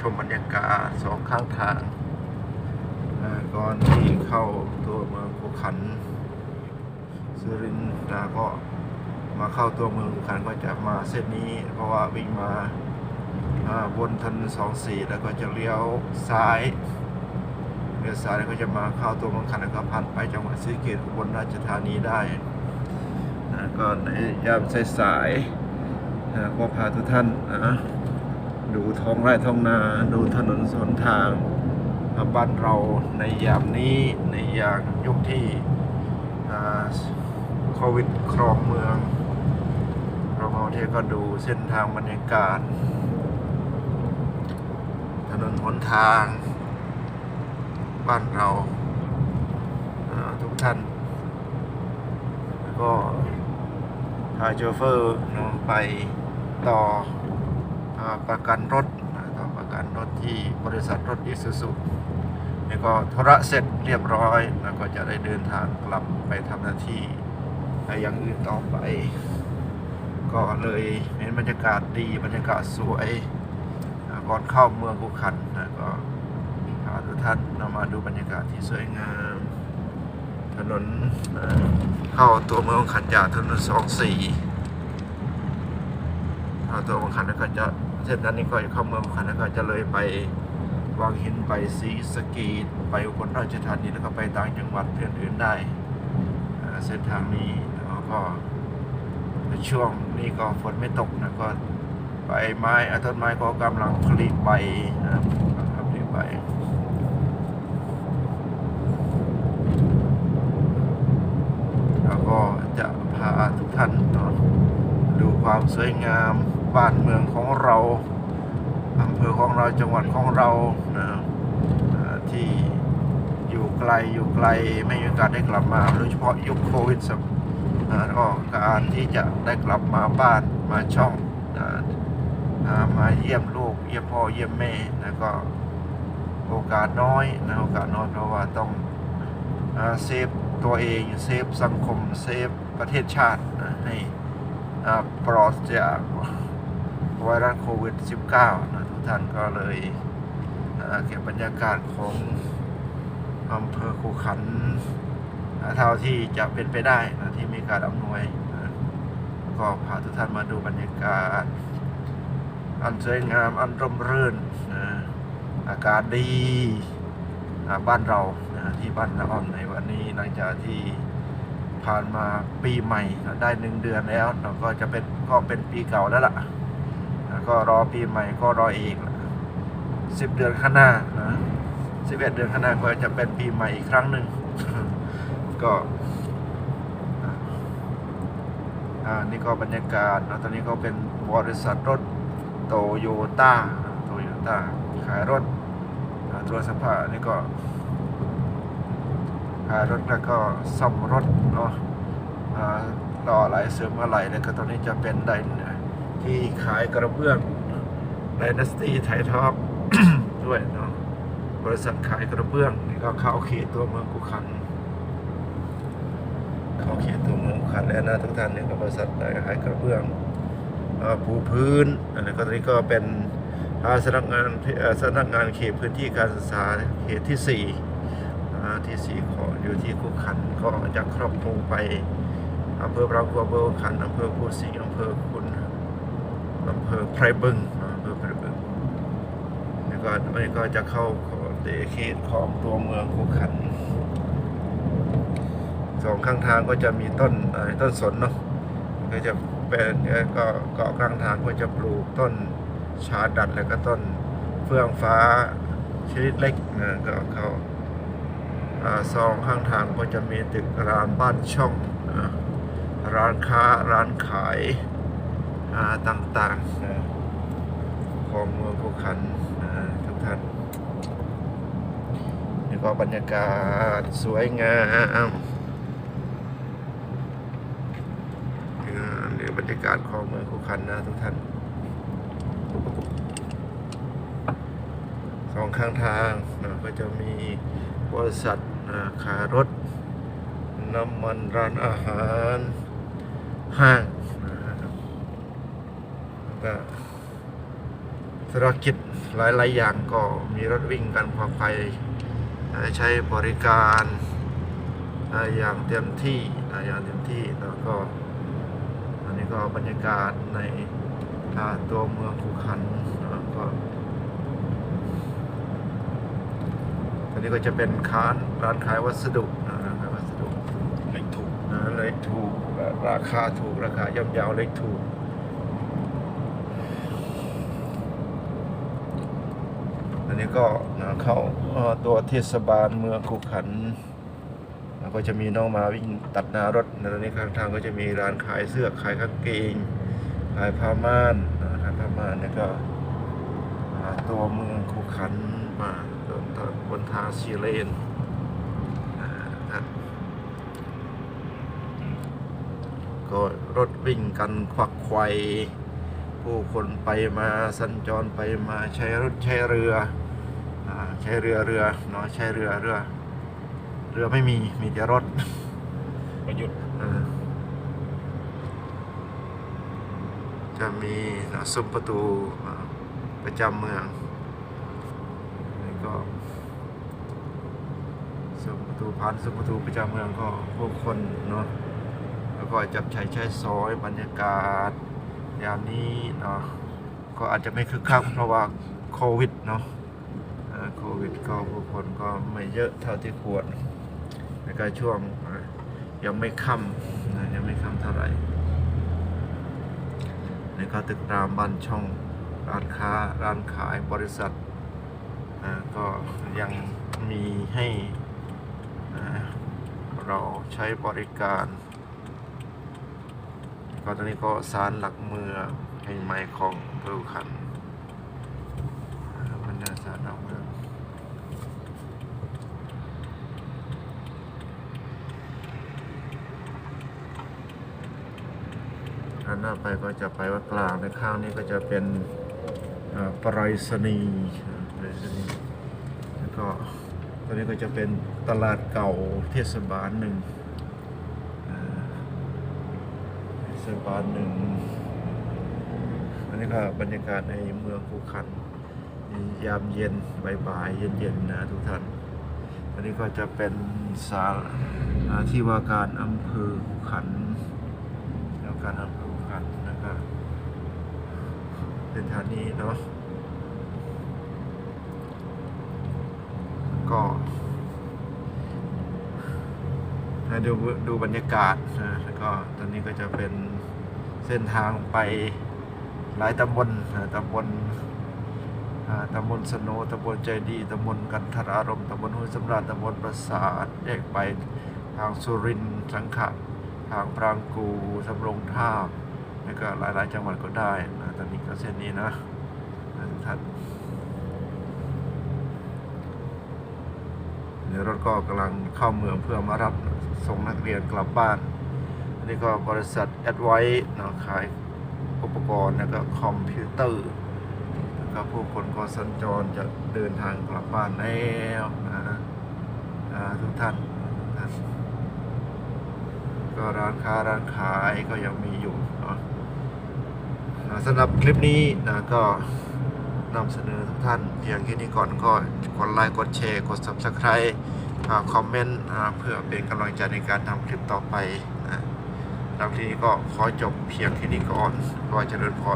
ชมบรรยากาศสองข้างทางก่อนที่เข้าตัวเมืองภูขันสุรินทร์นะก็มาเข้าตัวเมืองภูขันก็จะมาเส้นนี้ เพราะว่าวิ่งมาบนถนนสองสี่แล้วก็จะเลี้ยวซ้ายเลี้ยวซ้ายแล้วก็จะมาเข้าตัวเมืองขันแล้วก็ผ่านไปจังหวัดศรีสะเกษอุบลราชธานีได้ก็ในยามสายๆก็พาทุกท่านนะ ดูท้องไร่ท้องนาดูถนนสนทางบ้านเราในยามนี้ในยามยุคที่โควิดครองเมือง เรามาเที่ยวก็ดูเส้นทางบรรยากาศ ถนนหนทาง บ้านเราาทุกท่านแล้วก็พาโชเฟอร์นไปต่อ ประกันรถนะต่อประกันรถที่บริษัทรถอิสุสุนี่ก็ธุระเสร็จเรียบร้อยแล้วก็จะได้เดินทางกลับไปทำหน้าที่อย่างอื่นต่อไป ก็เลยเห็นบรรยากาศดีบรรยากาศสวยก่อนเข้าเมืองกุขันนะก็พาทุกท่านเรามาดูบรรยากาศที่สวยงาม ถนนเข้าตัวเมืองกุขันจากถนนสองสี่ เอาตัวบางคันแล้วก็จะเส้นนั้นนี่ก็จะเข้าเมืองบางคันแล้วก็จะเลยไปวางหินไปศรีสะเกีไปอุบลราชธานีแล้วก็ไปต่างจังหวัดอื่นๆได้เส้นทางนี้แล้วก็ในช่วงนี้ก็ฝนไม่ตกนะก็ใบไม้อะต้นไม้ก็กำลังผลิใบนะครับผลิใบแล้วก็จะพาทุกท่านดูความสวยงาม บ้านเมืองของเราอำเภอของเราจังหวัดของเรานะที่อยู่ไกลอยู่ไกลไม่มีโอกาสได้กลับมาโดยเฉพาะยุคโควิดสบอ่าก็การที่จะได้กลับมาบ้านมาช่องมาเยี่ยมลูกเยี่ยมพ่อเยี่ยมแม่นะก็โอกาสน้อยนะโอกาสน้อยเพราะว่าต้องเซฟตัวเองเซฟสังคมเซฟประเทศชาตินะให้ปลอดจาก ไวรัสโควิด -19 นะทุกท่านก็เลยเก็บบรรยากาศของอำเภอคูขันเท่าที่จะเป็นไปได้นะที่มีการอำนวยนะก็พาทุกท่านมาดูบรรยากาศ อันสวยงามอันร่มรื่นนะอากาศดีบ้านเรานะที่บ้านละอ่อนในวันนี้หลังจากที่ผ่านมาปีใหม่ได้หนึ่งเดือนแล้วเราก็จะเป็นก็เป็นปีเก่าแล้วล่ะ ก็รอปีใหม่ก็รออีกสิบเดือนข้างหน้านะสิบเอ็ดเดือนข้างหน้าก็จะเป็นปีใหม่อีกครั้งหนึ่งก็อ่านี่ก็บรรยากาศนะตอนนี้ก็เป็นบริษัทรถโตโยต้าโตโยต้าขายรถตรวสภาพนี่ก็ขายรถแล้วก็ซ่อมรถเนาะอ่าต่อไหลเสริมอะไรแล้วก็ตอนนี้จะเป็นได ที่ขายกระเบื้องไดนาสตี้ไทยท็อปด้วยเนาะบริษัทขายกระเบื้องนี่ก็เข้าเขตตัวเมืองกุขันเข้าเขตตัวเมืองกุขันแล้วนะทุกท่านเนี่ยก็บริษัทขายกระเบื้องอ่าปูพื้นอันนี้ก็ตอนนี้ก็เป็นอาสำนักงานสำนักงานเขตพื้นที่การศึกษาเขตที่สี่ที่สีขออยู่ที่คุกขันก็จะครอบคลุมไปอำเภอพระกัวอำเภอขันอำเภอภูสิงห์อำเภอคุณ อำเภอไพรบึงอำเภอไพรบึงแล้วก็อนี้ก็จะเข้าเตเขตของตัวเมืองคุขันสองข้างทางก็จะมีต้นต้นสนเนาะก็จะเป็นก็เกาะข้างทางก็จะปลูกต้นชาดัดแล้วก็ต้นเฟื่องฟ้าชนิดเล็กนะก็เขาอ่าซองข้างทางก็จะมีตึกร้านบ้านช่องร้านค้าร้านขาย อาต่างๆของเมืองภูขันทุกท่านนี่ก็บรรยากาศสวยงามนี่บรรยากาศของเมืองภูขันนะทุกท่านสองข้างทางนะก็จะมีบริษัทอ่าขายรถ น้ำมันร้านอาหาร ห้าง ก็ธุรกิจหลาย ๆ อย่างก็มีรถวิ่งกันพอไปใช้บริการอ่าอย่างเต็มที่อ่าอย่างเต็มที่แล้วก็อันนี้ก็บรรยากาศในอ่าตัวเมืองคูขันแล้วก็อันนี้ก็จะเป็นค้านร้านขายวัสดุนะร้านขายวัสดุเล็กถูกนะเล็กถูกราคาถูกราคาย่อมเยาวเล็กถูก อั นี้ก็เข้าตัวเทศบาลเมืองคูขันก็จะมีน้องมาวิ่งตัดหน้ารถในตอนนี้ข้างทางก็จะมีร้านขายเสื้อขายกางเกงขายผ้าม่านนะขายผ้าม่านแล้วก็ตัวเมืองคูขันมาบนทางบนทางซีเลนอ่าครับก็รถวิ่งกันควักไขวผู้คนไปมาสัญจรไปมาใช้รถใช้เรือ ใช้เรือเรือเนาะใช้เรือเรือ เรือไม่มีมีแต่รถประยุทธ์เออจะมีนะซุ้มประตูอ่าประจำเมืองแล้วก็ซุ้มประตูผ่านซุ้มประตูประจำเมืองก็ผู้คนเนาะแล้วก็จับใช้ใช้ซอยบรรยากาศยามนี้เนาะก็อาจจะไม่คึกคักเพราะว่าโควิดเนาะเอ่อ โควิดก็ผู้คนก็ไม่เยอะเท่าที่ควรในการช่วงยังไม่ค่ำนะยังไม่ค่ำเท่าไหร่ในก็ตึกรามบ้านช่องร้านค้าร้านขายบริษัทก็ยังมีให้เราใช้บริการก็ตอนนี้ก็สารหลักเมืองแห่งใหม่ของเพื่อขันบรรดาสารหลักเมือง ด้นหน้าไปก็จะไปวัดกลางในข้างนี้ก็จะเป็นอ่าปรายศนีย์อ่าไปรษณีย์แล้วก็ตอนนี้ก็จะเป็นตลาดเก่าเทศบาลหนึ่งเทศบาลหนึ่งอันนี้ก็บรรยากาศในเมืองภูขันยามเย็นบ่ายๆเย็นๆนะทุกท่านอันนี้ก็จะเป็นสาอ่าที่ว่าการอำเภอภูขันแล้วการอำเภอภูขันครับ เป็นฐานีเนาะก็ให้ดูดูบรรยากาศนะแล้วก็ตอนนี้ก็จะเป็นเส้นทางไปหลายตำบลนะตำบลตำบลสโนตำบลใจดี ตำบลกันทรารม์ตำบลห้วยสำราญตำบลปราสาทแยกไปทางสุรินทร์สังขะทางปรางกูสำโรงท่า แล้วก็หลายๆจังหวัดก็ได้นะตอนนี้ก็เส้นนี้นะทุกท่านเดี๋ยวรถก็กำลังเข้าเมืองเพื่อมารับส่งนักเรียนกลับบ้านอันนี้ก็บริษัทแอดไวเนะขายอุปกรณ์แล้วก็คอมพิวเตอร์แล้วก็ผู้คนก็สัญจรจะเดินทางกลับบ้านแล้วนะอ่ทุกท่านก็ร้านค้าร้านขายก็ยังมีอยู่ สำหรับคลิปนี้นะก็นำเสนอทุกท่านเพียงแค่นี้ก่อนก็กดไลค์กดแชร์กด Subscribe คอมเมนต์เพื่อเป็นกำลังใจในการทำคลิปต่อไปนะแล้วทีนี้ก็ขอจบเพียงแค่นี้ก่อนก็เจริญพร